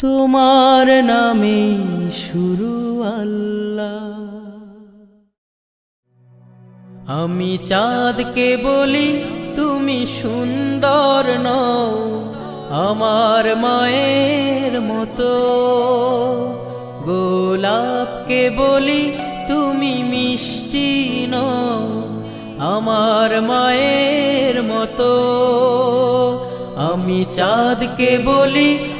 তোমার নামে শুরু আল্লাহ। আমি চাঁদকে বলি, তুমি সুন্দর নও, আমার মায়ের মতো। গোলাপকে বলি, তুমি মিষ্টি নও, আমার মায়ের মতো। আমি চাঁদকে বলি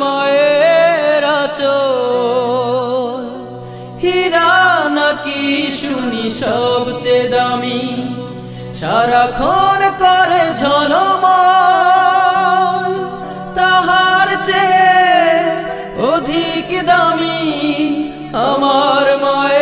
মায়ের হীরা নাকি শুনি সবচেয়ে দামি। সারাক্ষণ করে ঝলম তাহার চেয়ে অধিক দামি আমার মায়ের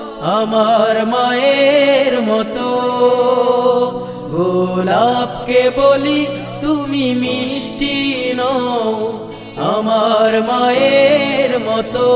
আমার মায়ের মতো। গোলাপকে বলি তুমি মিষ্টি নও আমার মায়ের মতো।